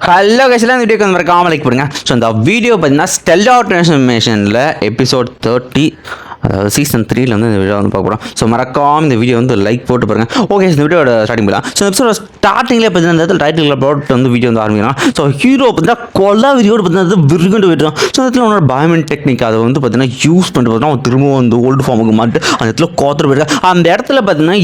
Hello கைஸ்லாம் இந்த வீடியோக்கு வந்து மறக்காம லைக் பண்ணுங்க ஸோ இந்த வீடியோ பார்த்தீங்கன்னா ஸ்டெல்லா ட்ரான்ஸ்ஃபர்மேஷனில் எபிசோட் தேர்ட்டி அதாவது சீசன் த்ரீல வந்து இந்த வீடியோ வந்து பார்க்க போகிறோம் ஸோ மறக்காம இந்த வீடியோ வந்து லைக் போட்டு பாருங்க. ஓகே இந்த வீடியோட ஸ்டார்டிங் பண்ணலாம் ஸோ எபிசோட ஸ்டார்டிங்லேயே பார்த்தீங்கன்னா இந்த இடத்துல டைட்டில் ப்ராடக்ட் வந்து வீடியோ வந்து ஆரம்பிக்கலாம். ஸோ ஹீரோ பார்த்தீங்கன்னா கொல்லா வீடியோடு பார்த்தீங்கன்னா விருகுண்டு போயிட்டு ஸோ அந்த இடத்துல உன்னோட பயமெண்ட் டெக்னிக் அதை வந்து பார்த்தீங்கன்னா யூஸ் பண்ணிட்டு பார்த்தீங்கன்னா திரும்பவும் வந்து ஓல்டு ஃபார்முக்கு மாட்டு அந்த இடத்துல கோத்துட்டு போயிருக்கான் அந்த இடத்துல பார்த்தீங்கன்னா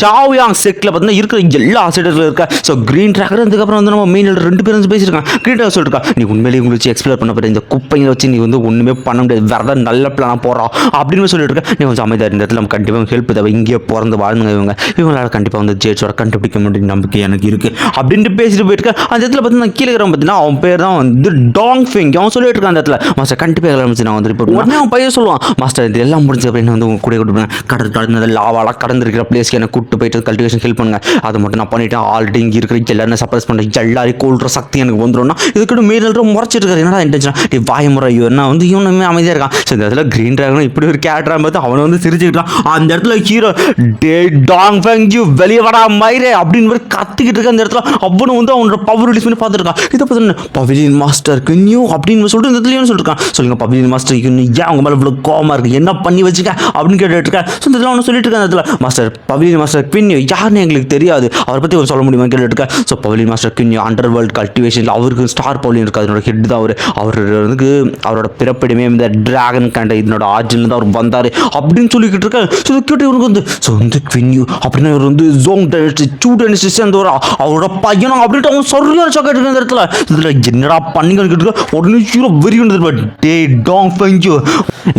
சாவ்யாங் செட்டில் பார்த்தீங்கன்னா இருக்கிற எல்லா ஆசிரியர்கள் இருக்க. ஸோ க்ரீன் ட்ராகர் அதுக்கப்புறம் வந்து நம்ம மெயின் ரெண்டு பேரும் பேசியிருக்காங்க. க்ரீன் ட்ராகர் சொல்லிருக்கா நீ உண்மையிலேயே உங்களை வச்சு எக்ஸ்ப்ளோர் பண்ண போகிற இந்த குப்பைங்களை வச்சு நீ வந்து ஒன்றுமே பண்ண முடியாது. வேறு ஏதாவது நல்ல பிளானாக போகிறோம் அப்படின்னு சொல்லிட்டு இருக்க நீ கொஞ்சம் அமைதியாக இந்த இடத்துல நம்ம கண்டிப்பாக ஹெல்ப் தேவை. இங்கேயே பிறந்து வாழ்ந்துங்க இவங்க. இவங்களால் கண்டிப்பாக வந்து ஜேட்ஸோட கண்டுபிடிக்க முடியும் நம்பிக்கை எனக்கு இருக்குது அப்படின்ட்டு பேசிட்டு போயிட்டு அந்த இடத்துல பார்த்தீங்கன்னா கீழே இருக்கிறவன் பார்த்தீங்கன்னா அவன் பேர் தான் வந்து டாங் ஃபிங் அவன் சொல்லிட்டு இருக்கான் அந்த இடத்துல. மாஸ்டர் கண்டிப்பாக ஆரம்பிச்சு நான் வந்து ரிப்போர்ட் உடனே அவன் பையன் சொல்லுவான் மாஸ்டர் இது எல்லாம் முடிஞ்ச அப்படின்னு வந்து உங்க கூட கூட்டு கடல் கடந்த லாவாலாம் கடந்திருக்கிற பிளேஸ்க்கு என்ன கூப்பிட்டு போயிட்டு கல்டிவேஷன் ஹெல்ப் பண்ணுங்க. அது மட்டும் நான் பண்ணிட்டேன். ஆல்ரெடி இங்கே இருக்கிற எல்லாரும் சப்ரஸ் பண்ணுறேன் எல்லாரையும் கொள்ற சக்தி எனக்கு வந்துடும்னா இதுக்கிட்ட மீறல் முறைச்சிட்டு இருக்காரு. என்னடா இன்டென்ஷன் நீ வாய் முறை என்ன வந்து இவனுமே அமைதியாக இருக்கான். ஸோ இந்த இடத்துல க்ரீன் ட்ராகன் இப்படி ஒரு கேரக்டராக பார்த்து அவனை வந்து சிரிச்சுக்கிட்டான். அந்த இடத்துல ஹீரோ டே டாங் ஃபேங் யூ வெளியே வாடா மயிரே அப்படின்னு மாதிரி கத்திக்கிட்டு இருக்க அந்த இடத்துல அவனும் வந்து அவனோட பவர் ரிலீஸ் பண்ணி பார்த்துருக்கான் இதை பார்த்து பவிலியன் மாஸ்டருக்கு நியூ அப்படின்னு சொல்லிட்டு இந்த இடத்துல சொல்லிருக்கான் சொல்லுங்க பவிலியன் மாஸ்டருக்கு நீ ஏன் அவங்க மேலே இவ்வளோ கோமா இருக்கு? என்ன பண்ணி வச்சுக்க அப்படின்னு கேட்டுட்டு இருக்கேன் ஸோ இந்த இடத்துல அவனை சொல்லிட்டு இருக்கேன் அந்த இடத்துல. மாஸ்டர் பவிலியன் மாஸ்டர் குவின்யூ யாருன்னு எங்களுக்கு தெரியாது. அவரை பற்றி ஒரு சொல்ல முடியுமா? கேட்டுருக்கேன் so pavilion master queen underworld கல்டிவேஷனில் அவருக்கு ஸ்டார் பவிலியன் இருக்கு அதனோட ஹெட் தான் அவர். அவர் வந்து அவரோட பிறப்பிடமே இந்த டிராகன் கண்ட இதனோட ஆர்ஜினில் தான் அவர் வந்தார். அப்படின்னு சொல்லிக்கிட்டு இருக்கேன் ஸோ இதை கேட்டு இவனுக்கு வந்து ஸோ வந்து குவின்யூ அப்படின்னு இவர் வந்து ஜோங் டெனிஸ்ட் சூ டெனிஸ்ட் சேர்ந்தவரா? அவரோட பையனும் அப்படின்ட்டு அவன் சரியான ஷாக் ஆகிட்டு இந்த இடத்துல. இதில் என்னடா பண்ணிங்கன்னு கேட்டுருக்க உடனே சீரோ வெறி வந்து டே டாங் ஃபெஞ்சு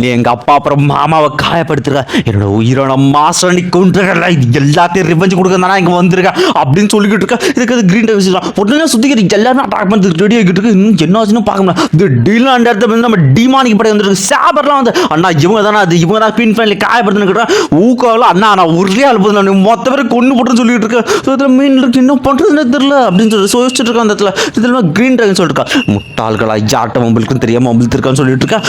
நீ எங்கள் அப்பா அப்புறம் மாமாவை காயப்படுத்துருக்க என்னோட உயிரோட மாசனி கொண்டு இது எல்லாத்தையும் ரிவெஞ்ச் கொடுக்கறதுனா இங்கே வந்திருக்கேன் அப்படின்னு சொல்லிக்கிட்டு இருக்கேன் இதுக்கு அது க்ரீன் டேவிஸ் உடனே சுற்றிக்கிட்டு எல்லாரும் அட்டாக் பண்ணுறது ரெடி ஆகிட்டு இருக்கு. இன்னும் என்ன ஆச்சுன்னு பார்க்க முடியல. இது டீல் அந்த இடத்துல வந்து நம்ம டிமானிக்கு படை வந்துருக்கு. சாபர்லாம் வந்து அண்ணா இவங்க தானே அது இவங்க தான் பின் ஃபைனல் காயப்படுத்துன்னு ஊக்காவில் அண்ணா நான் ஒரே அழுப்புது நான் மொத்த பேர் கொண்டு போட்டுன்னு சொல்லிட்டு இருக்கேன் ஸோ இதில் மீன் இருக்கு. என்ன பண்ணுறதுன்னு தெரியல அப்படின்னு சொல்லி யோசிச்சுட்டு இருக்கேன் அந்த இடத்துல. இதில் க்ரீன் ட்ராகன் சொல்லிட்டு இருக்கா முட்டாள்களா யார்ட்ட மொபைலுக்கும் தெரியாம மொபைல் இருக்கான்னு சொல்லிட்டு இருக்கா.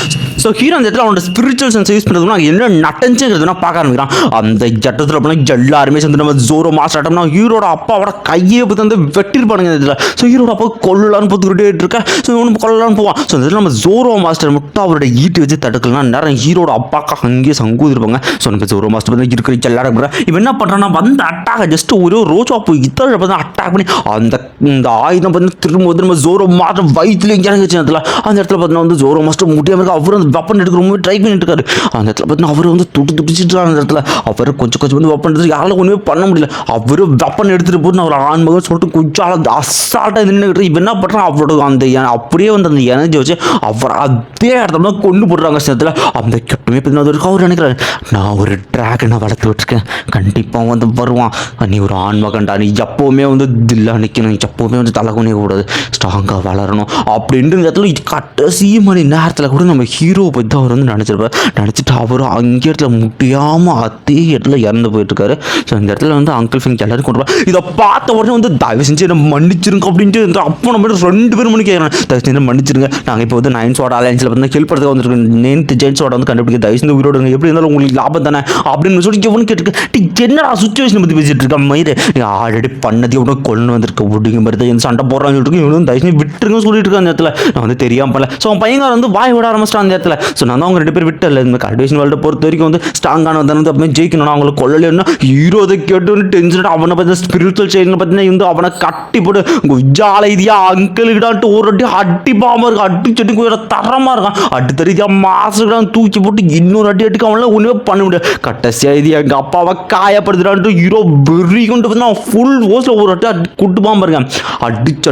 ஸோ ஹீரோ அந்த இடத்துல அவனோட ஸ்பிரிச்சுவல் சென்ஸ் யூஸ் பண்ணுறதுனா என்ன நட்டஞ்சுங்கிறதுனா பார்க்க ஆரம்பிக்கிறான். அந்த ஜட்டத்தில் அப்படின்னா எல்லாருமே சேர்ந்து நம்ம ஜோரோ மாஸ்டர் ஆட்டம்னா ஹீரோட அப்பாவோட கையை பற்றி வந்து வெட்டிருப்பானுங்க இதில். ஸோ ஹீரோட அப்பா கொல்லலான்னு பார்த்துக்கிட்டே இருக்கேன் ஸோ இவனு கொல்லலான்னு போவான். ஸோ இதில் நம்ம ஜோரோ மாஸ்டர் மட்டும் அவரோட ஈட்டு வச்சு தடுக்கலாம். நேரம் ஹீரோட அப்பாக்கா அங்கேயே சங்கூதிருப்பாங்க. ஸோ நம்ம ஜோரோ மாஸ்டர் வந்து இருக்கிற எல்லாரும் இருக்கிற இவன் என்ன பண்ணுறான்னா வந்து அட்டாக் ஜஸ்ட் ஒரு ரோஜா பூ இத்தனை பார்த்து அட்டாக் பண்ணி அந்த இந்த ஆயுதம் பார்த்து திரும்ப வந்து நம்ம ஜோரோ மாஸ்டர் வயிற்றுல இறங்கிச்சு அந்த இடத்துல. அந்த இடத்துல பார்த்தீங்கன்னா வந்து ஜோரோ மாஸ்டர் முடியாமல் இருக்கு அவர் அந்த வெப்பன் எடுக்க ரொம்ப ட்ரை பண்ணிட்டு இருக்காரு. அந்த இடத்துல பார்த்தீங்கன்னா அவர் வந்து துட்டு துடிச்சிட்டு அந்த இடத்துல. அவர் கொஞ்சம் கொஞ்சம் வந்து வெப்பன் எடுத்து அவரால் ஒன்றுமே பண்ண முடியல. அவர் வெப்பன் எடுத்துகிட்டு போட்டு அவர் ஆண்மகன் சொல்லிட்டு கொஞ்சம் அசால்ட்டாக நின்றுக்கிட்டு இவன் என்ன பண்ணுறான் அவரோட அந்த அப்படியே வந்து அந்த எனர்ஜி வச்சு அவர் அதே இடத்துல தான் கொண்டு போடுறாங்க இடத்துல. அந்த கெட்டுமே பார்த்தீங்கன்னா அது வரைக்கும் அவர் நினைக்கிறாரு நான் ஒரு ட்ராகனை வளர்த்து விட்டுருக்கேன். கண்டிப்பாக வந்து வருவான். நீ ஒரு ஆண்மகன்டா நீ எப்போவுமே வந்து தில்லாக நிற்கணும் எப்போவுமே வந்து தலை குனிய கூடாது. ஸ்ட்ராங்காக வளரணும். அப்படின்ற இடத்துல இது கடைசி மணி நேரத்தில் கூட நம்ம ஹீரோவை பற்றி அவர் வந்து நினச்சிருப்பார். நினச்சிட்டு அவரும் அங்கே இடத்துல முடியாமல் அதே இடத்துல இறந்து போயிட்டுருக்காரு. ஸோ இந்த இடத்துல வந்து அங்கிள் ஃபிங் எல்லாரும் கொண்டு வா இதை பார்த்த உடனே வந்து தயவு செஞ்சு என்ன மன்னிச்சிருங்க அப்படின்ட்டு இந்த அப்போ நம்ம ரெண்டு பேரும் மணி கேட்குறேன் தயவு செஞ்சு மன்னிச்சிருங்க. நாங்கள் இப்போ வந்து நைன்ஸோட அலையன்ஸில் வந்து ஹெல்ப் பண்ணுறதுக்கு வந்துருக்கோம் நைன்த் ஜெயின்ஸோட வந்து கண்டுபிடிக்க தயவு செஞ்சு உயிரோடுங்க எப்படி இருந்தாலும் உங்களுக்கு லாபம் தானே? அப்படின்னு சொல்லி எவனு கேட்டுருக்கு டி என்னடா சுச்சுவேஷன் பற்றி பேசிகிட்டு இருக்க மயிறு? நீ ஆல்ரெடி பண்ணது எவ்வளோ கொண்டு வந்திருக்க. விடுங்க மாதிரி தான் எந்த சண்டை போடுறான்னு சொல்லிட்டு இவனும் தயவு செஞ்சு விட்டுருங்க சொல்லிட்டு இருக்க அந்த இடத்துல. நான் வந்து தெரியாமல் பண்ணல ஸோ அவன் பையன் வந்து வாய் விட ஆரம்பிச்சிட்டான் அந்த இடத்துல. ஸோ நான் தான் அவங்க ரெண்டு பேர் விட்டல இந்த கல்டிவேஷன் வேர்ல்டை பொறுத்த வரைக்கும் வந்து ஸ்ட்ராங்கான வந்து அப்போ ஜெயிக்கணும் அவங்களை கொல்லலைன்னா ஹீரோ அதை கேட்டு டென்ஷன் அவனை பார்த்து ஸ்பிரிச்சுவல் செயின் பார்த்தீங்கன்னா இருந்து அவனை கட்டி போட்டு குஜால இதியா அங்கிள்கிட்டான்ட்டு ஒரு அடி அடி பாம இருக்கு அடி செடி இருக்கான். அடுத்த ரீதியா மாசுக்கிட்டான் தூக்கி போட்டு இன்னொரு அடி அடிக்க அவனால் ஒன்றுமே பண்ண முடியாது. கட்டசியாக இது எங்கள் அப்பாவை காயப்படுத்துறான்ட்டு ஹீரோ வெறி கொண்டு பார்த்தீங்கன்னா ஃபுல் ஓஸில் ஒரு அட்டி அடி குட்டு பாம்பு இருக்கான். அடிச்சு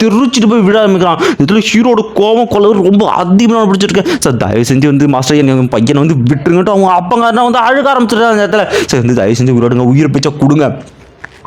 திருச்சிட்டு போய் விட ஆரம்பிக்கிறான். இதில் ஹீரோட கோபம் கொள்ள ரொம்ப அதிகமாக பிடிச்சிருக்கேன் சார் தயவு செஞ்சு வந்து மாஸ்டர் என் பையனை வந்து விட்டுருங்கட்டு அவங்க அப்பங்காரனா வந்து அழுக ஆரம்பிச்சிட்டாங்க அந்த இடத்துல. சரி வந்து தயவு செஞ்சு விடுங்க உயிர் பிச்சை கொடுங்க.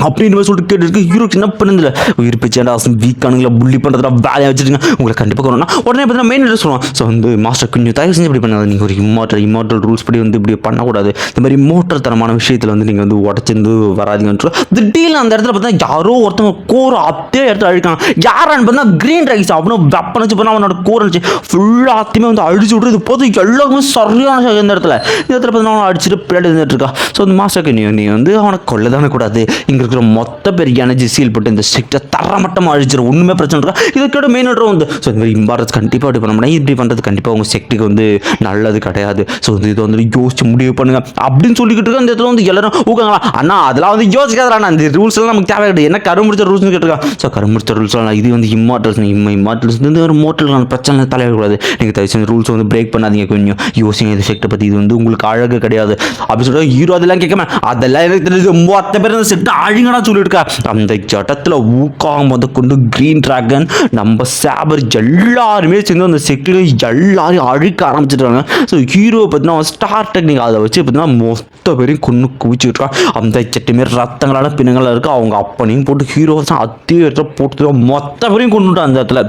அப்படின்னு சொல்லிட்டு கேட்டு ஹீரோ என்ன பண்ணுதில்ல உயிர் பிச்சேண்டா வீக்கானுங்களா புள்ளி பண்ணுறதா வேலையை வச்சுருங்க உங்களை கண்டிப்பாக கொரோனா உடனே பார்த்தீங்கன்னா மெயின் அட்ரஸ் சொல்லுவான் ஸோ வந்து மாஸ்டர் கொஞ்சம் தயவு செஞ்சு இப்படி பண்ணாது. நீங்கள் ஒரு இம்மார்டல் இம்மார்டல் ரூல்ஸ் படி வந்து இப்படி பண்ணக்கூடாது. இந்த மாதிரி மோட்டர் தரமான விஷயத்தில் வந்து நீங்கள் வந்து உடச்சிருந்து வராதீங்கன்னு திடீர்னு அந்த இடத்துல பார்த்தா யாரோ ஒருத்தவங்க கோர் அப்படியே இடத்துல அழிக்கலாம் யாரான்னு பார்த்தா கிரீன் ரைஸ் அவனும் வெப்பன் வச்சு பண்ணால் அவனோட கோர் அடிச்சு ஃபுல்லாக அத்தையுமே வந்து அழிச்சு விடுறது. போது எல்லாருக்குமே சரியான இந்த இடத்துல. இந்த இடத்துல பார்த்தா அவனை அடிச்சுட்டு பின்னாடி இருந்துட்டு இருக்கா ஸோ அந்த மாஸ்டருக்கு நீ நீ வந்து அவனை கொள்ளதானே தானே கூடாது. இங்கே இருக்கிற மொத்த பெரிய எனர்ஜி சீல் போட்டு இந்த ஸ்ட்ரிக்டை தரமட்டமாக அழிச்சிடும் ஒன்றுமே பிரச்சனை இருக்கா இதுக்கோட மெயின் ஆர்டர் வந்து ஸோ இந்த மாதிரி இம்பார்ட்டன்ஸ் கண்டிப்பாக அப்படி பண்ண முடியாது. இப்படி பண்ணுறது கண்டிப்பாக உங்கள் செக்ட்டுக்கு வந்து நல்லது கிடையாது. ஸோ வந்து இதை வந்து யோசிச்சு முடிவு பண்ணுங்க. அப்படின்னு சொல்லிக்கிட்டு இருக்க அந்த இடத்துல வந்து எல்லாரும் ஊக்கங்களா அண்ணா அதெல்லாம் வந்து யோசிக்காதான் அந்த ரூல்ஸ்லாம் நமக்கு தேவை கிடையாது என்ன கருமுடிச்ச ரூல்ஸ்னு கேட்டிருக்காங்க ஸோ கருமுடிச்ச ரூல்ஸ்லாம் இது வந்து இம்மார்டல்ஸ் இம்மா இம்மார்டல்ஸ் வந்து ஒரு மோட்டல் பிரச்சனை தலையிடக்கூடாது நீங்கள் தயவு செஞ்சு ரூல்ஸ் வந்து பிரேக் பண்ணாதீங்க கொஞ்சம். யோசிங்க இந்த செக்டை பற்றி இது வந்து உங்களுக்கு அழகு கிடையாது. அப்படி சொல்லிட்டு ஹீரோ அதெல்லாம் கேட்காம அதெல்லாம் எனக்கு தெரிஞ்சு மொத்த பேர் செட்டு செட்டை அழிங்கடா சொல்லியிருக்கா. அந்த ஜட்டத்தில் ஊக்காக முத கொண்டு க்ரீன் டிராகன் நம்ம சேபர் எல்லாருமே சேர்ந்து அந்த செட்டில் எல்லாரையும் அழிக்க ஆரம்பிச்சிட்டாங்க. ஸோ ஹீரோ பார்த்தீங்கன்னா ஸ்டார் டெக்னிக் அதை வச்சு பார்த்தீங்கன்னா மொத்த பேரையும் கொண்டு குவிச்சுட்ருக்கான் அந்த சட்டி மாரி ரத்தங்களான பிணங்களாக இருக்குது அவங்க அப்பனையும் போட்டு ஹீரோ அதே இடத்துல போட்டு மொத்த பேரையும் கொண்டு விட்டான் அந்த இடத்துல.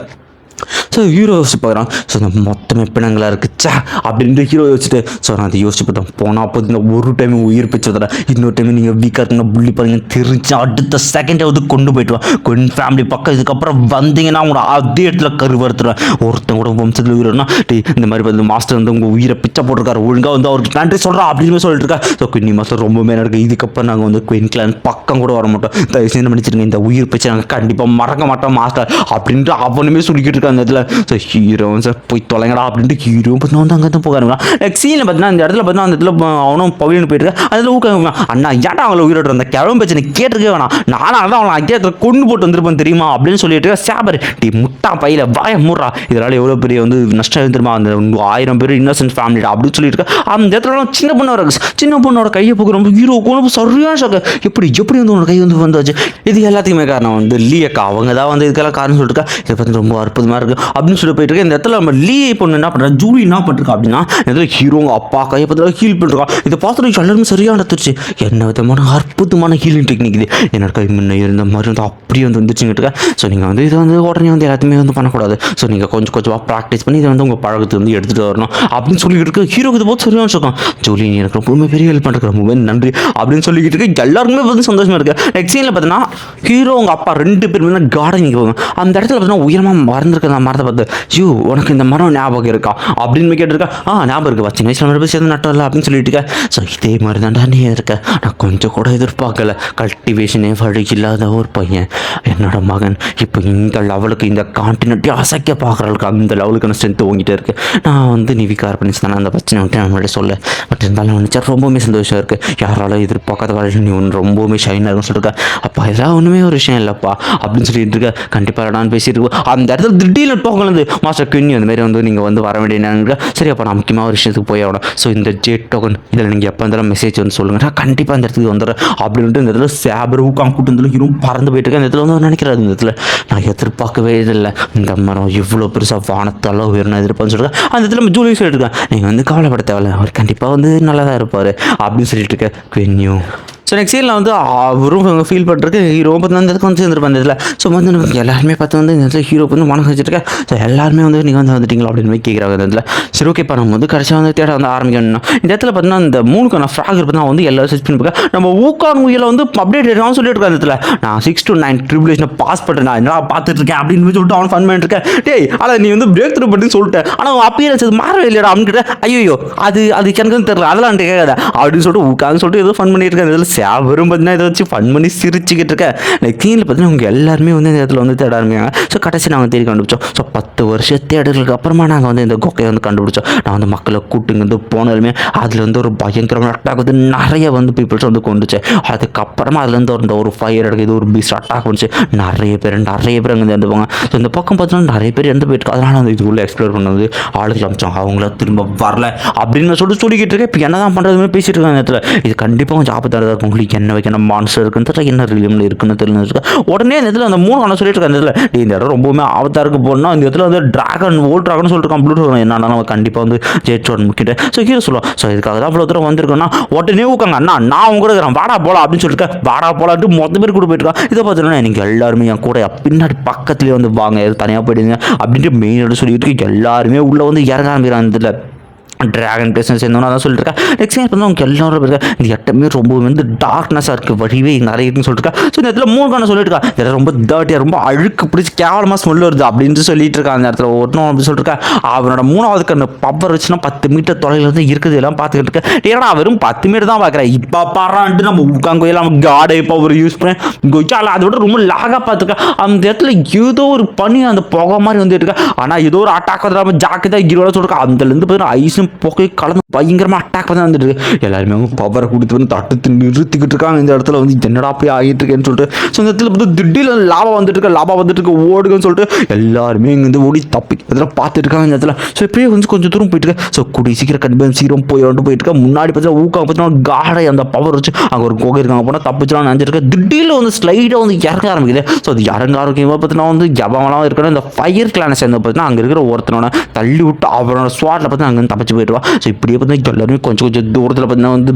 ஸோ ஹீரோ யோசிச்சு பார்க்குறான். ஸோ இந்த மொத்தமே பிணங்களாக இருக்குச்சா அப்படின்ட்டு ஹீரோ யோசிச்சுட்டு ஸோ நான் அதை யோசிச்சு பார்த்தேன் போனால் அப்போது இந்த ஒரு டைம் உயிர் பிச்சு தர இன்னொரு டைம் நீங்கள் வீக்காக இருக்குங்க புள்ளி பாருங்க தெரிஞ்சு அடுத்த செகண்டாவது கொண்டு போயிட்டுவான் வா. ஃபேமிலி பக்கம் இதுக்கப்புறம் வந்தீங்கன்னா உங்களை அதே இடத்துல கருவறுத்துருவேன். ஒருத்தன் கூட வம்சத்தில் உயிரினா டே இந்த மாதிரி வந்து மாஸ்டர் வந்து உங்கள் உயிரை பிச்சை போட்டிருக்காரு. ஒழுங்காக வந்து அவருக்கு நன்றி சொல்கிறா அப்படின்னு சொல்லிட்டு இருக்கா. ஸோ குன்னி மாஸ்டர் ரொம்பவே நடக்கு இதுக்கப்புறம் நாங்கள் வந்து குயின் கிளான் பக்கம் கூட வர மாட்டோம். தயவு செஞ்சு நினச்சிருங்க இந்த உயிர் பிச்சை நாங்கள் கண்டிப்பாக மறக்க மாட்டோம் மாஸ்டர் அப்படின்ட்டு அவனுமே சொல்லிக்கிட்டு இருக்கான் அந்த இடத்துல ஸோ ஹீரோ சார் போய் தொலைங்கடா அப்படின்ட்டு ஹீரோ பார்த்தீங்கன்னா வந்து அங்கே தான் போகாருங்க நெக்ஸ்ட் சீனில் பார்த்தீங்கன்னா அந்த இடத்துல பார்த்தீங்கன்னா அந்த இடத்துல அவனும் பவியன் போயிட்டு அதில் ஊக்க அண்ணா ஏன்டா அவங்கள உயிரோட அந்த கிழமை பிரச்சனை கேட்டிருக்கே வேணாம். நானாக அதான் அவனை அதே இடத்துல கொண்டு போட்டு வந்திருப்பேன் தெரியுமா? அப்படின்னு சொல்லிட்டு சேபர் டி முட்டா பையில வாய மூடுறா. இதனால் எவ்வளோ பெரிய வந்து நஷ்டம் இருந்துருமா? அந்த ஆயிரம் பேர் இன்னசென்ட் ஃபேமிலிடா அப்படின்னு சொல்லிட்டு அந்த இடத்துல சின்ன பொண்ணு வர சின்ன பொண்ணோட கையை போக்கு ரொம்ப ஹீரோ ரொம்ப சரியான ஷாக்கு எப்படி எப்படி வந்து உன்னோட கை வந்து வந்தாச்சு இது எல்லாத்துக்குமே காரணம் வந்து லீயக்கா அவங்க தான் வந்து இதுக்கெல்லாம் காரணம் சொல்லிட்டு இருக்கா. இதை பற்றி ரொம்ப அற்புதமாக இருக்கு. அப்படின்னு சொல்லி போயிட்டு இருக்கு இந்த இடத்துல நம்ம லீ பொண்ணு என்ன பண்ணுறா ஜூலி என்ன பண்ணிருக்கா அப்படின்னா இந்த இடத்துல ஹீரோங்க அப்பா கையை பார்த்து ஹீல் பண்ணிருக்கா. இதை பார்த்துட்டு எல்லாருமே சரியாக நடத்துருச்சு என்ன விதமான அற்புதமான ஹீலிங் டெக்னிக் இது. என்னோட கை முன்ன இருந்த மாதிரி வந்து அப்படியே வந்து வந்துச்சுங்கிட்டு ஸோ நீங்கள் வந்து இதை வந்து உடனே வந்து எல்லாத்தையுமே வந்து பண்ணக்கூடாது. ஸோ நீங்கள் கொஞ்சம் கொஞ்சமாக ப்ராக்டிஸ் பண்ணி இதை வந்து உங்கள் பழக்கத்தை வந்து எடுத்துகிட்டு வரணும். அப்படின்னு சொல்லிட்டு இருக்கு. ஹீரோக்கு இது போது சரியான சொல்லும் ஜூலி நீ எனக்கு ரொம்ப பெரிய ஹெல்ப் பண்ணுற ரொம்ப நன்றி. அப்படின்னு சொல்லிக்கிட்டு இருக்கு. எல்லாருக்குமே வந்து சந்தோஷமாக இருக்கு. நெக்ஸ்ட் சீனில் பார்த்தீங்கன்னா ஹீரோ உங்கள் அப்பா ரெண்டு பேருமே கார்டனிங் போவாங்க. அந்த இடத்துல பார்த்தீங்கன்னா உயரமாக மறந்து மறந்துருக்கு அந்த மரத்தை பார்த்து யூ உனக்கு இந்த மரம் ஞாபகம் இருக்கா? அப்படின்னு கேட்டிருக்கா ஆ ஞாபகம் இருக்கு சின்ன வயசில் மறுபடியும் சேர்ந்து நட்டல அப்படின்னு சொல்லிட்டு இருக்கேன் ஸோ இதே மாதிரி தான்டா நீ இருக்க. நான் கொஞ்சம் கூட எதிர்பார்க்கல. கல்டிவேஷனே வழி இல்லாத ஒரு பையன். என்னோட மகன் இப்போ இந்த லெவலுக்கு இந்த கான்டினென்ட்டே அசைக்க பார்க்குற அளவுக்கு அந்த லெவலுக்கு நான் ஸ்ட்ரென்த் ஓங்கிட்டே இருக்கேன் நான் வந்து நீ விகார் பண்ணி தானே அந்த பிரச்சனை வந்து நான் சொல்ல. பட் இருந்தாலும் நினச்சா ரொம்பவுமே சந்தோஷம் இருக்குது யாராலும் எதிர்பார்க்காத வழியில் நீ ஒன்று ரொம்பவுமே ஷைனாக இருக்குன்னு சொல்லிருக்க அப்பா இதெல்லாம் ஒன்றுமே ஒரு விஷயம் இல்லைப்பா அப்படின்னு சொல்லிட்டு இருக்க. கண்டிப்பாக நான் பேசிட்டு இருக்கோம் அந்த இடத்துல திடீர்னு டோக்கன் வந்து மாஸ்டர் கிண்ணி அந்த மாதிரி வந்து நீங்கள் வந்து வர வேண்டிய நேரம் சரி அப்போ நான் முக்கியமாக ஒரு விஷயத்துக்கு போய் ஆகணும். ஸோ இந்த ஜெட் டோக்கன் இதில் நீங்கள் எப்போ இருந்தாலும் மெசேஜ் வந்து சொல்லுங்கள் நான் கண்டிப்பாக அந்த இடத்துக்கு வந்துடுறேன். அப்படின்ட்டு இந்த இடத்துல சேபர் ஊக்காம் கூட்டு வந்து ஹீரோ பறந்து போயிட்டு இருக்கேன் இந்த இடத்துல வந்து நினைக்கிறாரு இந்த இடத்துல நான் எதிர்பார்க்கவே இல்லை இந்த மரம் இவ்வளோ பெருசாக வானத்தால் உயர்னா எதிர்ப்பான்னு சொல்கிறேன் அந்த இடத்துல நம்ம ஜூலி சொல்லிட்டு இருக்கேன் நீங்கள் வந்து கவலைப்பட தேவையில்ல. அவர் கண்டிப்பாக வந்து நல்லா தான் இருப்பார். அப்படின்னு சொல்லிட்டு இருக்கேன் குவென்யூ ஸோ நெக்ஸ்ட் சீனில் வந்து அவரும் ஃபீல் பண்ணுறதுக்கு ஹீரோ பார்த்து வந்து இடத்துக்கு வந்து சேர்ந்துருப்பேன் இந்த இதில். ஸோ வந்து நமக்கு எல்லாருமே பார்த்து வந்து இந்த இடத்துல ஹீரோ வந்து மனம் வச்சுருக்கேன் ஸோ எல்லாருமே வந்து நீங்கள் வந்து வந்துட்டீங்களா அப்படின்னு போய் கேட்குறாங்க அந்த இடத்துல சரி ஓகே பண்ணும் நம்ம வந்து கடைசியாக வந்து தேட வந்து ஆரம்பிக்கணும் இந்த இடத்துல பார்த்தீங்கன்னா இந்த மூணுக்கான ஃப்ராக் பார்த்தா வந்து எல்லாரும் சர்ச் பண்ணி பார்க்க. நம்ம ஊக்கான் உயிரில் வந்து அப்டேட் இருக்கான்னு சொல்லிட்டு இருக்கேன் அந்த இடத்துல நான் சிக்ஸ் டு நைன் ட்ரிபிளேஷனை பாஸ் பண்ணுறேன் நான் என்ன பார்த்துட்டு இருக்கேன் அப்படின்னு சொல்லிட்டு அவன் ஃபன் பண்ணிட்டு இருக்கேன். டேய் ஆனால் நீ வந்து பிரேக் த்ரூ பண்ணி சொல்லிட்டேன். ஆனால் அவன் அப்பியரன்ஸ் அது மாறவே இல்லைடா அப்படின்னு கேட்டேன் ஐயோ அது அது எனக்கு தெரியல. அதெல்லாம் கேட்காத. அப்படின்னு சொல்லிட்டு உட்காந்து சொல்லிட்டு ஏதோ ஃபன் பண்ணிட்டு இருக்கேன் இதில் சேவரும் பார்த்தீங்கன்னா இதை வச்சு ஃபன் பண்ணி சிரிச்சுக்கிட்டு இருக்கேன் நெக்ஸ்ட் சீனில் பார்த்தீங்கன்னா அவங்க எல்லாருமே வந்து இந்த இடத்துல வந்து தேட ஆரம்பிக்காங்க ஸோ கடைசி நாங்கள் தேடி கண்டுபிடிச்சோம். ஸோ பத்து வருஷ தேடலுக்கு அப்புறமா நாங்கள் வந்து இந்த கொக்கையை வந்து கண்டுபிடிச்சோம். நான் வந்து மக்களை கூட்டுங்க வந்து போனாலுமே அதில் வந்து ஒரு பயங்கரமான அட்டாக் வந்து நிறைய வந்து பீப்புள்ஸ் வந்து கொண்டுச்சு அதுக்கப்புறமா அதுலேருந்து ஒரு ஒரு ஃபயர் எடுக்க இது ஒரு பீஸ் அட்டாக் வந்துச்சு. நிறைய பேர் நிறைய பேர் அங்கே இறந்துப்பாங்க ஸோ இந்த பக்கம் பார்த்தீங்கன்னா நிறைய பேர் இறந்து போயிருக்கு அதனால வந்து இதுக்குள்ளே எக்ஸ்ப்ளோர் பண்ணது ஆளுக்கு அமிச்சோம். அவங்கள திரும்ப வரல அப்படின்னு சொல்லிட்டு சொல்லிக்கிட்டு இருக்கேன். இப்போ என்ன தான் பண்ணுறதுமே பேசிட்டு இருக்காங்க இடத்துல. இது கண்டிப்பாக கொஞ்சம் ஆபத்தாக இருக்கும். உங்களுக்கு என்ன வைக்கணும் மான்சர் இருக்குன்னு தெரியல என்ன ரிலியமில் இருக்குன்னு தெரியல உடனே இந்த இதில் அந்த மூணு ஆனால் சொல்லிட்டு இருக்கேன் இந்த இதில். இந்த இடம் ரொம்பவுமே ஆபத்தாக இருக்கு போனால் இந்த இடத்துல வந்து டிராகன் ஓல் ட்ராகன் சொல்லிட்டு இருக்கான் ப்ளூ என்னன்னா நம்ம கண்டிப்பாக வந்து ஜெயிச்சோட முக்கிட்ட ஸோ ஹீரோ சொல்லுவோம் ஸோ இதுக்காக தான் அவ்வளோ தூரம் வந்திருக்கோம்னா உடனே உட்காங்க அண்ணா நான் உங்க கூட இருக்கிறேன். வாடா போலாம் அப்படின்னு சொல்லிட்டு வாடா போலான்ட்டு மொத்த பேர் கூட போயிருக்கான் இதை பார்த்தோன்னா நீங்கள் எல்லாருமே என் கூட பின்னாடி பக்கத்துலேயே வந்து வாங்க எது தனியாக போயிடுங்க அப்படின்ட்டு மெயின் சொல்லிட்டு எல்லாருமே உள்ளே வந்து இறங்க ஆரம்பிக்கிறாங்க இதில். ட்ராகன் பிளேஸ் சேர்ந்தோன்னு அதான் சொல்லியிருக்கா நெக்ஸ்ட் வந்து அவங்க எல்லாரும் இருக்கா இந்த எட்டமே ரொம்ப வந்து டார்க்னஸாக இருக்குது வழிவே நிறைய இருக்குன்னு சொல்லியிருக்கா ஸோ இந்த இடத்துல மூணு காரணம் சொல்லியிருக்கா இதெல்லாம் ரொம்ப தேர்ட்டியாக ரொம்ப அழுக்கு பிடிச்சி கேவலமாக ஸ்மெல் வருது அப்படின்னு சொல்லிட்டு இருக்கா. அந்த இடத்துல ஒன்றும் அப்படி சொல்லியிருக்கா அவனோட மூணாவது கண்ணு பவர் வச்சுன்னா பத்து மீட்டர் தொலைவில் இருந்து இருக்குது. எல்லாம் பார்த்துக்கிட்டு இருக்கா ஏன்னா வெறும் பத்து மீட்டர் தான் பார்க்குறேன் இப்போ பாறான்ட்டு நம்ம உட்காந்து நம்ம காடை பவர் யூஸ் பண்ணேன். கொய்யால அதை விட ரொம்ப லாகாக பார்த்துருக்கா. அந்த இடத்துல ஏதோ ஒரு பனி அந்த புகை மாதிரி வந்துட்டு இருக்கா. ஆனால் ஏதோ ஒரு அட்டாக் நம்ம ஜாக்கு தான் இருவோட சொல்லிருக்கா அதுலேருந்து பார்த்தீங்கன்னா ஐஸும் புகை கலந்து பயங்கரமாக அட்டாக் பண்ணி வந்துட்டு இருக்கு எல்லாருமே அவங்க பவரை கொடுத்து வந்து தட்டு நிறுத்திக்கிட்டு இருக்காங்க. இந்த இடத்துல வந்து என்னடா அப்படி ஆகிட்டு இருக்கேன்னு சொல்லிட்டு ஸோ இந்த இடத்துல வந்து திடீர்னு லாபம் வந்துட்டு இருக்க லாபம் வந்துட்டு இருக்க ஓடுங்கன்னு சொல்லிட்டு எல்லாருமே இங்கேருந்து ஓடி தப்பி இதெல்லாம் பார்த்துட்டு இருக்காங்க இந்த இடத்துல. ஸோ இப்படியே வந்து கொஞ்சம் தூரம் போயிட்டு இருக்கு. ஸோ குடி சீக்கிரம் கண்டிப்பாக சீக்கிரம் போய் வந்துட்டு போயிட்டு முன்னாடி பார்த்தீங்கன்னா ஊக்கம் பார்த்தீங்கன்னா காடை அந்த பவர் வச்சு அங்கே ஒரு கோகை இருக்காங்க. போனால் தப்பிச்சுலாம் நினச்சிருக்க திடீர்னு வந்து ஸ்லைடாக வந்து இறங்க ஆரம்பிக்குது. ஸோ அது இறங்க ஆரம்பிக்கும் பார்த்தீங்கன்னா வந்து ஜபமெல்லாம் இருக்கணும். இந்த ஃபயர் கிளானை சேர்ந்து பார்த்தீங்கன்னா அங்கே இருக்கிற ஒருத்தனோட தள்ளி விட்டு அவனோட ஸ்வாட்டில் பார்த்தீங்கன்னா அங்கே தப்பிச்சு போயிடுவா ஸோ இப்படியே பார்த்தீங்கன்னா எல்லாருமே கொஞ்சம் கொஞ்சம் தூரத்தில் பார்த்தீங்கன்னா வந்து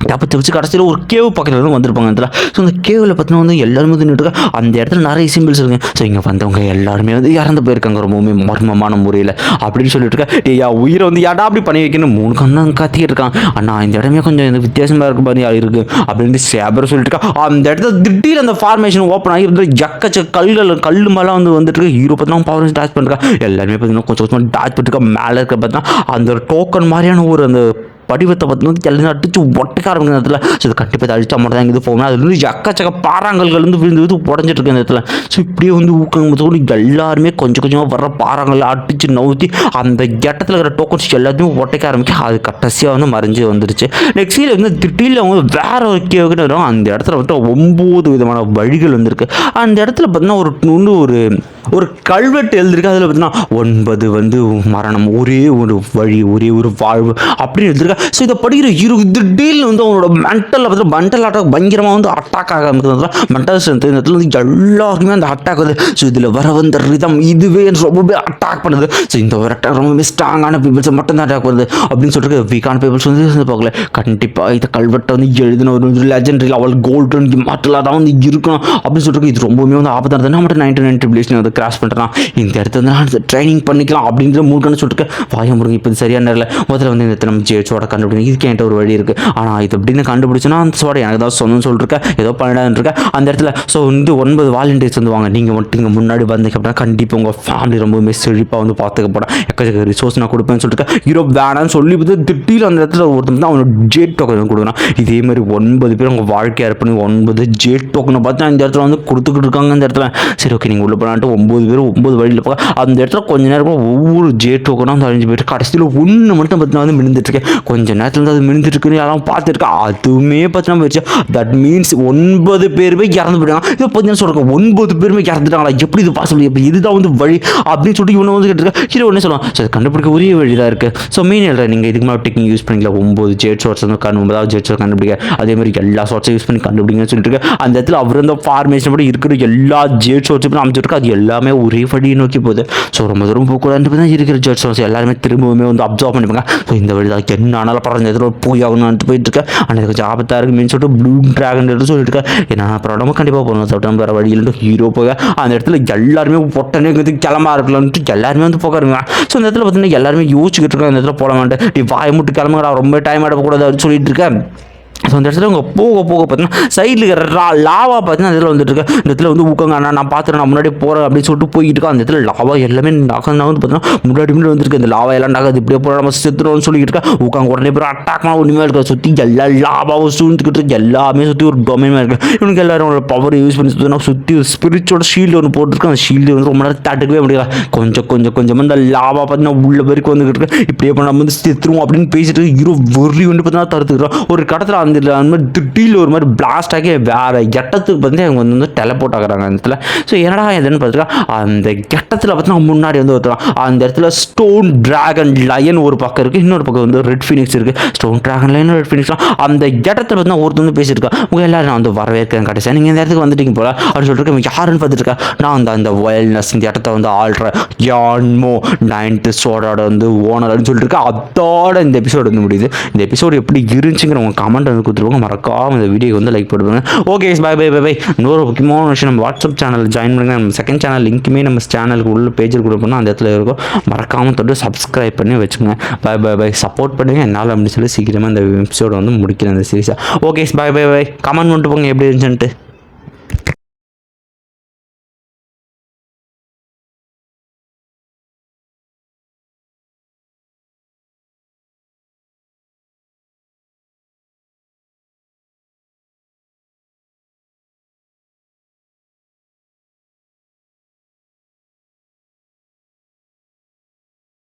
தப்பு தப்பிச்சு கடைசியில் ஒரு கேவ் பக்கத்தில் வந்து வந்திருப்பாங்க அதில் ஸோ அந்த கேவில் பார்த்தீங்கன்னா வந்து எல்லாருமே நின்றுட்டு அந்த இடத்துல நிறைய சிம்பிள்ஸ் இருக்குங்க ஸோ இங்கே வந்தவங்க எல்லாருமே வந்து இறந்து போயிருக்காங்க ரொம்பவுமே மர்மமான முறையில். அப்படின்னு சொல்லிட்டு இருக்கா ஏய் உயிரை வந்து யாடா அப்படி பண்ணி வைக்கணும்? மூணு கண்ணு கத்திக்கிட்டு இருக்கான் அண்ணா இந்த இடமே கொஞ்சம் இந்த வித்தியாசமாக இருக்கு மாதிரி இருக்குது அப்படின்னு சேபர் சொல்லிட்டு இருக்கா அந்த இடத்துல திடீர் அந்த ஃபார்மேஷன் ஓப்பன் ஆகி இருந்து எக்கச்ச கல்கள் கல் மேலே வந்து வந்துட்டு இருக்கு. ஹீரோ பார்த்தீங்கன்னா பவர் டாச் பண்ணிருக்கா எல்லாருமே பார்த்தீங்கன்னா கொஞ்சம் கொஞ்சமாக டாச் பண்ணிருக்கா மேலே இருக்க பார்த்தீங்கன்னா அந்த டோக்கன் மாதிரியான ஒரு அந்த படிவத்தை பார்த்து எல்லாம் அடிச்சு ஒட்டக்க ஆரம்பிக்கிற இடத்துல ஸோ இது கண்டிப்பாக இதை அடிச்சா மட்டும் தான் இது போகணும் அதுலேருந்து எக்கச்சக்க பாறாங்கல்கள் வந்து விழுந்து விழுந்து உடஞ்சிட்டு இருக்கு நேரத்தில் இடத்துல. ஸோ இப்படியே வந்து ஊக்கம் எல்லாருமே கொஞ்சம் கொஞ்சமாக வர்ற பாறாங்கல்ல அடிச்சு நவுத்தி அந்த கெட்டத்தில் இருக்கிற டோக்கன்ஸ் எல்லாத்தையும் ஒட்டைக்க ஆரம்பிக்க அது கடைசியாக வந்து மறைஞ்சு வந்துருச்சு. நெக்ஸ்ட் வந்து திடீர்னு அவங்க வேற ஒரு கேவுக்குன்னு வரும் அந்த இடத்துல வந்து ஒம்பது விதமான வழிகள் வந்திருக்கு. அந்த இடத்துல பார்த்தீங்கன்னா ஒரு வந்து ஒரு ஒரு கல்வெட்டு எழுதிருக்கு அதில் பார்த்தீங்கன்னா ஒன்பது வந்து மரணம் ஒரே ஒரு வழி ஒரே ஒரு வாழ்வு அப்படின்னு எழுதியிருக்கா ஸோ இதை படிக்கிற இரு திடீர்னு வந்து அவனோட மென்டலில் பார்த்தீங்கன்னா மென்டல் அட்டாக் பயங்கரமாக வந்து அட்டாக் ஆக ஆரம்பிக்கிறதுல மென்டல் ஸ்ட்ரென்த் இந்த இடத்துல வந்து எல்லாருக்குமே அந்த அட்டாக் வருது. ஸோ இதில் வர வந்த ரிதம் இதுவே ரொம்பவே அட்டாக் பண்ணுது. ஸோ இந்த ஒரு அட்டாக் ரொம்பவே ஸ்ட்ராங்கான பீப்புள்ஸ் மட்டும் தான் அட்டாக் வருது. அப்படின்னு சொல்லிட்டு வீக்கான பீப்புள்ஸ் வந்து சேர்ந்து பார்க்கல. கண்டிப்பாக இந்த கல்வெட்டை வந்து எழுதின ஒரு லெஜெண்டரி அவள் கோல்டன் இம்மாட்டலாக தான் வந்து இருக்கணும். அப்படின்னு சொல்லிட்டு இது ரொம்பவுமே வந்து ஆபத்தானது நான் மட்டும் நைன்டி நைன் ட்ரிபிளேஷன் வந்து கிராஸ் பண்ணுறான் இந்த இடத்துல நான் ட்ரைனிங் பண்ணிக்கலாம் அப்படின்ற மூர்க்கன்னு சொல்லிட்டு வாய முருங்க இப்போ சரியான நேரில் முதல்ல வந்து இந்த இடத்துல நம்ம ஜேட்ஸோட கண்டுபிடிக்கணும். இதுக்கு என்கிட்ட ஒரு வழி இருக்குது ஆனால் இது எப்படின்னு கண்டுபிடிச்சோன்னா அந்த சோட எனக்கு தான் சொந்தம் சொல்லிருக்கேன் ஏதோ பண்ணிடான்னு இருக்கேன் அந்த இடத்துல ஸோ வந்து ஒன்பது வாலண்டியர்ஸ் வந்து வாங்க நீங்கள் மட்டும் இங்கே முன்னாடி வந்தீங்க அப்படின்னா கண்டிப்பாக உங்கள் ஃபேமிலி ரொம்பவுமே செழிப்பாக வந்து பார்த்துக்க போகிறேன் எக்கச்சக்க ரிசோர்ஸ் நான் கொடுப்பேன்னு சொல்லிட்டு ஹீரோ வேணான்னு சொல்லி வந்து திடீர்னு அந்த இடத்துல ஒருத்தன் தான் அவனோட ஜேட் டோக்கன் கொடுக்குறான். இதே மாதிரி ஒன்பது பேர் உங்கள் வாழ்க்கையை இருப்பேன் ஒன்பது ஜேட் டோக்கனை பார்த்து இந்த இடத்துல வந்து கொடுத்துக்கிட்டு இருக்காங்க இந்த இடத்துல. சரி ஓகே நீங்கள் உள்ள போனான்ட்டு ஒம்பது பேர் ஒம்பது வழியில் போக அந்த இடத்துல கொஞ்ச நேரம் ஒவ்வொரு ஜேட் டோக்கனாக வந்து அழிஞ்சு போயிட்டு கடைசியில் ஒன்று மட்டும் பார்த்தீங்கன்னா வந்து மினிந்துட்டு கொஞ்சம் கொஞ்ச நேரத்தில் வந்து அது மினிந்துட்டு இருக்குன்னு யாரும் பார்த்துருக்கேன் அதுவுமே பார்த்தீங்கன்னா போயிடுச்சு தட் மீன்ஸ் ஒன்பது பேருமே இறந்து போயிட்டாங்க. இப்போ பார்த்தீங்கன்னா சொல்கிறாங்க ஒன்பது பேருமே இறந்துட்டாங்களா? எப்படி இது பாசிபிள் எப்படி இதுதான் வந்து வழி? அப்படின்னு சொல்லிட்டு இவனை வந்து கேட்டிருக்கேன் சரி ஒன்றே சொல்லலாம் சார் கண்டுபிடிக்க உரிய வழி தான் இருக்குது ஸோ மீன் இல்லை நீங்கள் இதுக்கு மேலே டெக்னிக் யூஸ் பண்ணிக்கலாம் ஒம்பது ஜேட் ஷார்ட்ஸ் வந்து கண் ஒன்பதாவது ஜேட் ஷார்ட் கண்டுபிடிக்க அதே மாதிரி எல்லா ஷார்ட்ஸும் யூஸ் பண்ணி கண்டுபிடிங்கன்னு சொல்லிட்டு அந்த இடத்துல அவர் அந்த ஃபார்மேஷன் படி இருக்கிற எல்லா ஜேட் ஷார்ட்ஸும் அமைச்சிருக்கு அது எல்லா எல்லாமே ஒரே வழியை நோக்கி போகுது. ஸோ ரொம்ப தூரம் போகக்கூடாது தான் இருக்கிற ஜெட் ஷார்ட்ஸ் எல்லாருமே திரும்பவுமே வந்து அப்சர்வ் பண்ணிப்பாங்க. ஸோ இந்த வழி தான் என்ன ஆனாலும் படம் இதில் போய் ஆகணும்னு போயிட்டு இருக்கேன். ஆனால் கொஞ்சம் ஆபத்தாக இருக்கு மீன் சொல்லிட்டு ப்ளூ ட்ராகன் சொல்லிட்டு இருக்கேன். ஏன்னா அப்புறம் நம்ம கண்டிப்பாக போகணும். சொல்லிட்டு வேறு வழியில் ஹீரோ போக அந்த இடத்துல எல்லாருமே பொட்டனே வந்து கிளம்பா இருக்கலாம்ட்டு எல்லாருமே வந்து போகிறாங்க ஸோ இந்த இடத்துல பார்த்தீங்கன்னா எல்லாருமே யோசிச்சுக்கிட்டு இருக்காங்க. இந்த இடத்துல போட மாட்டேன் நீ வாய முட்டு கிளம்புங்கடா ரொம்ப டைம் ஆடக்கூடாது அப்படின்னு சொல்லிட்டு இருக்கேன். ஸோ அந்த இடத்துல அவங்க போக போக பார்த்தீங்கன்னா சைடில் இருக்கிற லா லாவா பார்த்தீங்கன்னா அதில் வந்துட்டு இருக்கு இந்த இடத்துல வந்து ஊக்கங்க அண்ணா நான் பார்த்துறேன் நான் முன்னாடி போகிறேன் அப்படின்னு சொல்லிட்டு போயிட்டு இருக்கா அந்த இடத்துல லாவா எல்லாமே நகர்ந்து வந்து பார்த்தீங்கன்னா முன்னாடி முன்னாடி வந்துருக்கு. இந்த லாவா எல்லாம் நகர்ந்து இப்படியே போகிற நம்ம செத்துறோம்னு சொல்லிட்டு இருக்கா. உட்காந்து உடனே போய் அட்டாக்னா ஒன்றுமே இருக்க சுற்றி எல்லா லாவாவும் சூழ்ந்துக்கிட்டு இருக்கு. எல்லாமே சுற்றி ஒரு டொமைனாக இருக்கு. இவனுக்கு எல்லாரும் பவர் யூஸ் பண்ணி சுற்றினா சுற்றி ஒரு ஸ்பிரிச்சோட ஷீல்டு ஒன்று போட்டுருக்கு அந்த ஷீல்டு வந்து ரொம்ப நேரம் தட்டுக்கவே முடியல. கொஞ்சம் கொஞ்சம் கொஞ்சமாக இந்த லாவா பார்த்தீங்கன்னா உள்ள வரைக்கும் வந்துக்கிட்டு இருக்கு. இப்படியே போனால் நம்ம வந்து செத்துருவோம் அப்படின்னு பேசிட்டு இரு வெறி வந்து பார்த்தீங்கன்னா தடுத்துக்கிறோம் ஒரு கடத்தில் அந்த அந்த மாதிரி திட்டியில் ஒரு மாதிரி பிளாஸ்ட் ஆகி வேற கெட்டத்துக்கு வந்து அவங்க வந்து டெலபோர்ட் ஆகிறாங்க அந்த இடத்துல. ஸோ என்னடா இதுன்னு பார்த்துட்டா அந்த கெட்டத்தில் பார்த்தீங்கன்னா முன்னாடி வந்து ஒருத்தர் அந்த இடத்துல ஸ்டோன் டிராகன் லயன் ஒரு பக்கம் இருக்குது இன்னொரு பக்கம் வந்து ரெட் ஃபினிக்ஸ் இருக்குது ஸ்டோன் டிராகன் லயன் ரெட் ஃபினிக்ஸ்லாம் அந்த இடத்துல பார்த்தீங்கன்னா ஒருத்தர் வந்து பேசியிருக்கா உங்கள் எல்லோரும் நான் வந்து வரவேற்கிறேன் கடைசியாக நீங்கள் இந்த இடத்துக்கு வந்துட்டீங்க போல. அப்படின்னு சொல்லிட்டு யாருன்னு பார்த்துருக்கா நான் அந்த அந்த வயல்னஸ் இந்த இடத்த வந்து ஆள்றேன். யான்மோ நைன்த்து சோடோட வந்து ஓனர் அப்படின்னு சொல்லிட்டு இருக்கேன் அதோட இந்த எபிசோடு வந்து முடியுது. இந்த எபிசோடு எப்படி இருந்துச்சுங்கிற உங்கள் கமெண்ட் வந்து கொடுத்துருவாங்க. மறக்காம இந்த வீடியோ வந்து லைக் போடுவாங்க okay bye bye bye bye இன்னொரு முக்கியமான விஷயம் நம்ம வாட்ஸ்அப் சேனல் ஜாயின் பண்ணுங்க. நம்ம செகண்ட் சேனல் லிங்க்குமே நம்ம சேனலுக்கு உள்ள பேஜில் கொடுப்போம் அந்த இடத்துல இருக்கும். மறக்காமல் தொட்டு சப்ஸ்கிரைப் பண்ணி வச்சுக்கோங்க. பை பை பை சப்போர்ட் பண்ணுங்க. என்னால் அப்படின்னு சொல்லி சீக்கிரமாக இந்த எபிசோட வந்து முடிக்கிறேன் அந்த சீரிஸாக okay bye bye bye comment பண்ணிட்டு போங்க எப்படி இருந்துச்சுன்ட்டு.